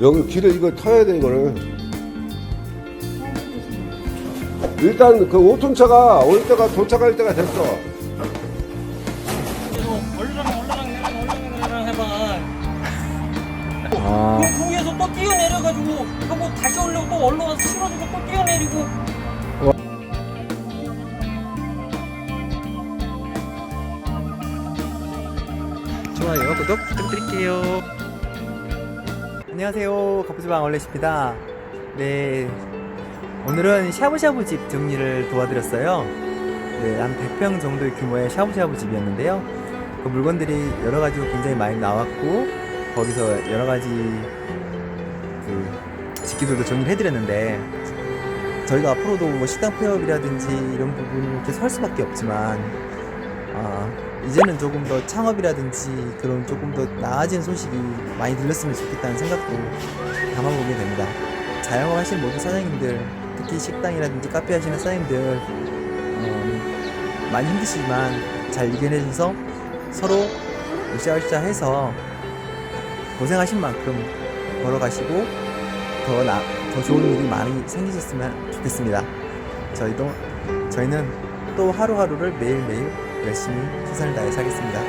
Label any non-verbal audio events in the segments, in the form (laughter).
여기 길을 이거 터야 돼 이거를. 일단 그 5톤 차가 올 때가 도착할 때가 됐어 안녕하세요. 갑부지방 얼렛입니다. 네. 오늘은 샤브샤브 집 정리를 도와드렸어요. 네, 한 100평 정도의 규모의 샤브샤브 집이었는데요. 그 물건들이 여러 가지로 굉장히 많이 나왔고, 거기서 여러 가지 그 집기들도 정리를 해드렸는데, 저희가 앞으로도 뭐 식당 폐업이라든지 이런 부분을 계속 할 수밖에 없지만, 아, 이제는 조금 더 창업이라든지 그런 조금 더 나아진 소식이 많이 들렸으면 좋겠다는 생각도 담아보게 됩니다. 자영업 하시는 모든 사장님들, 특히 식당이라든지 카페 하시는 사장님들, 어, 많이 힘드시지만 잘 이겨내셔서 서로 으쌰으쌰 해서 고생하신 만큼 걸어가시고 더, 나, 더 좋은 일이 많이 생기셨으면 좋겠습니다. 저희도, 저희는 또 하루하루를 매일매일 열심히 최선을 다해 살겠습니다.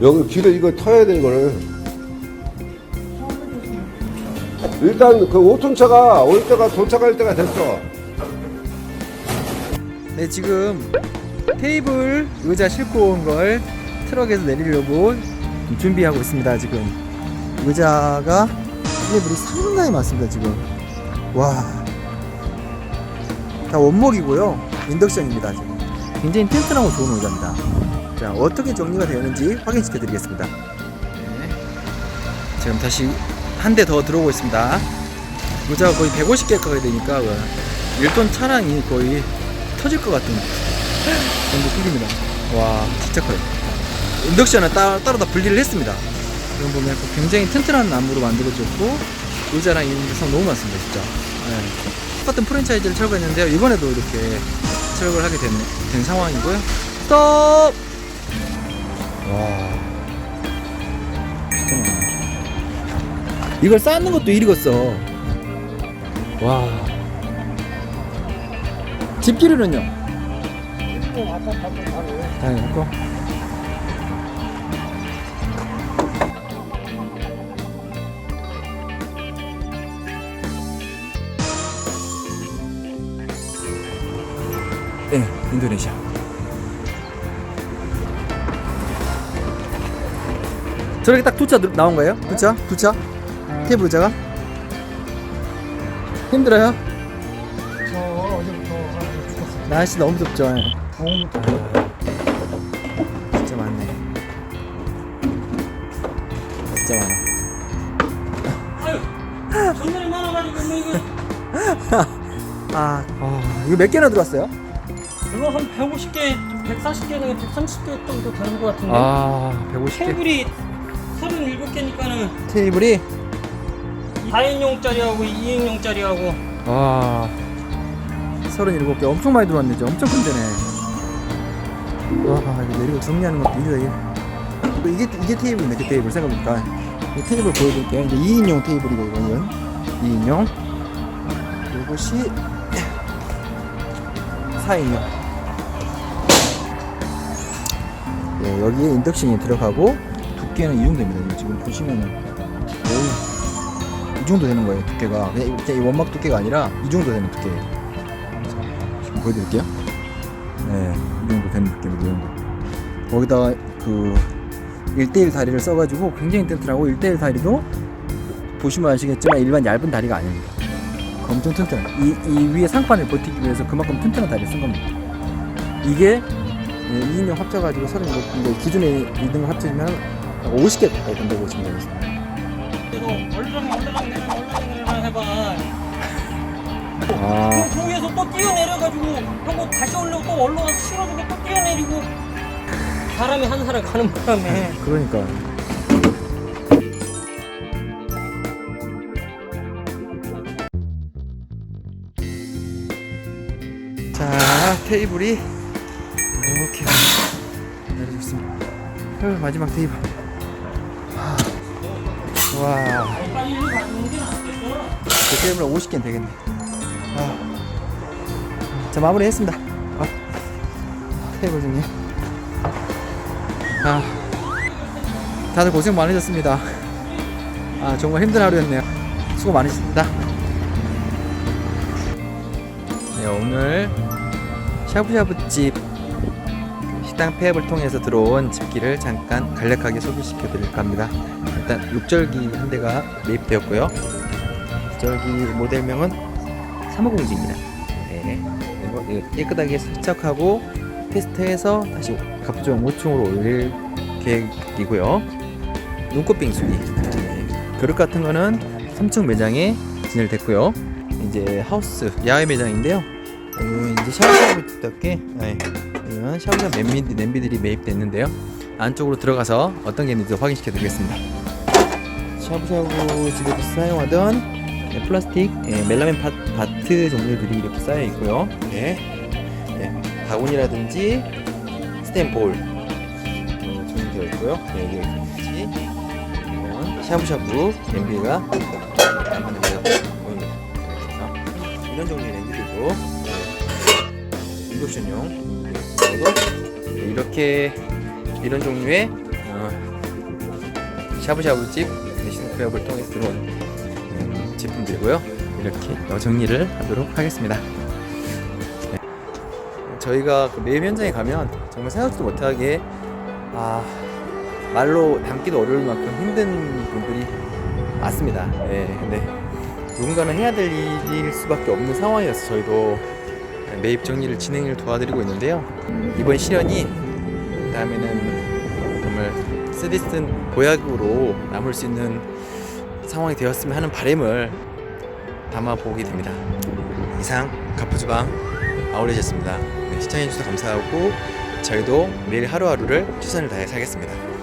여기 길을 이거 터야 돼 이거를 일단 그 5톤 차가 올 때가 도착할 때가 됐어 네, 지금 테이블 의자 싣고 온 걸 트럭에서 내리려고 준비하고 있습니다. 지금 의자가 테이블이 상당히 많습니다. 지금 와, 다 원목이고요. 인덕션입니다. 지금 굉장히 튼튼하고 좋은 의자입니다. 자, 어떻게 정리가 되었는지 확인시켜 드리겠습니다. 네. 지금 다시 한 대 더 들어오고 있습니다. 의자가 거의 150개 가까이 되니까 1톤 차량이 거의 터질 것 같은 정도 크기입니다. 와, 진짜 커요. 인덕션은 따, 따로 다 분리를 했습니다. 지금 보면 굉장히 튼튼한 나무로 만들어졌고 의자랑 인성 너무 많습니다, 진짜. 네. 똑같은 프랜차이즈를 철거했는데요. 이번에도 이렇게 철거를 하게 된, 된 상황이고요. 스톱! 와, 진짜 많아. 이걸 쌓는 것도 일이겠어. 와. 집기류는요? 당연히 할 거 네, 인도네시아. 저렇게 딱 두 차 나온 거예요? 두 차? 두 차? 테이블 의자가? 힘들어요? 저 어제부터 죽었어. 날씨 너무 덥죠. 예. 너무 진짜 많네. 진짜 많아. 아유, 전날이 많아가지고 뭐 이거 (laughs) 아, 아, 이거 몇 개나 들어왔어요? 이거 한 150개, 140개는 130개 정도 되는 것 같은데. 아, 150개. 테이블이 37개니까는 테이블이 4인용짜리하고 2인용짜리하고 와, 37개 엄청 많이 들어왔네. 진짜 엄청 큰 데네. 와, 이거 내리고 정리하는 것도 일이다, 이게. 또 이게, 이게 테이블이네, 그 테이블. 생각해보니까. 이 테이블 보여드릴게요. 이제 2인용 테이블이고, 이거는. 2인용. 이것이 4인용. 네, 여기에 인덕션이 들어가고, 두께는 이 정도 됩니다. 지금 보시면은. 오우. 이 정도 되는 거예요 두께가. 그냥 이- 그냥 이 원막 두께가 아니라 이 정도 되는 두께예요 자, 지금 보여드릴게요. 네 이 정도 되는 두께입니다 이 정도. 거기다가 그 1대1 다리를 써가지고 굉장히 튼튼하고 1대1 다리도 보시면 아시겠지만 일반 얇은 다리가 아닙니다. 엄청 튼튼. 이, 이 위에 상판을 버티기 위해서 그만큼 튼튼한 다리를 쓴 겁니다. 이게 2인용 합쳐가지고 37 기존에 2등 합쳐지면 50개 가까이 된다고 보시면 되겠습니다. 계속 얼렁 얼렁 내랑 얼렁 내랑 해봐. 아. 그럼 거기에서 또 뛰어내려가지고 하고 다시 올라오고 또 올라와서 실어주고 또 뛰어내리고. 사람이 한 사람 가는 바람에. 그러니까 자 테이블이 이렇게 내려져 있습니다. 어, 마지막 테이블. 와. 그 테이블 50개는 되겠네. 아. 자 마무리 했습니다. 아. 테이블 중에. 아. 다들 고생 많으셨습니다. 아 정말 힘든 하루였네요. 수고 많으셨습니다. 네 오늘 샤브샤브집 식당 폐업을 통해서 들어온 집기를 잠깐 간략하게 소개시켜 드릴까 합니다 일단 육절기 한 대가 매입되었고요 저기 모델명은 350G입니다. 네. 이거 깨끗하게 세척하고 테스트해서 다시 갑종 5층으로 올릴 계획이고요. 눈꽃 빙수기. 네. 그릇 같은 거는 3층 매장에 진열됐고요. 이제 하우스 야외 매장인데요. 음, 이제 샤워샤워답게 네. 이런 샤워샤워 냄비, 냄비들이 매입됐는데요. 안쪽으로 들어가서 어떤 게 확인시켜 드리겠습니다. 샤브샤브 집에서 사용하던 네, 플라스틱 예, 멜라멘 바, 바트 종류들이 이렇게 쌓여 있고요. 네. 네, 바구니라든지 스탠볼 어, 준비되어 있고요. 네, 이런 샤브샤브 냄비가. 보입니다. 이런 종류의 냄비들도 네, 인덕션용 네, 그리고 네, 이렇게 이런 종류의 어, 샤브샤브집 대신 구역을 통해서 들어온 음, 제품들이고요. 이렇게 정리를 하도록 하겠습니다. 네. 저희가 그 매입 현장에 가면 정말 생각지도 못하게 아 말로 담기도 어려울 만큼 힘든 분들이 많습니다. 네, 근데 누군가는 해야 될 일일 수밖에 없는 상황이어서 저희도 매입 정리를 진행을 도와드리고 있는데요. 이번 실현이 다음에는 정말 쓰디쓴 보약으로 남을 수 있는 상황이 되었으면 하는 바람을 담아 보게 됩니다. 이상 가프주방 아울렛이었습니다. 네, 시청해주셔서 감사하고 저희도 매일 하루하루를 최선을 다해 살겠습니다.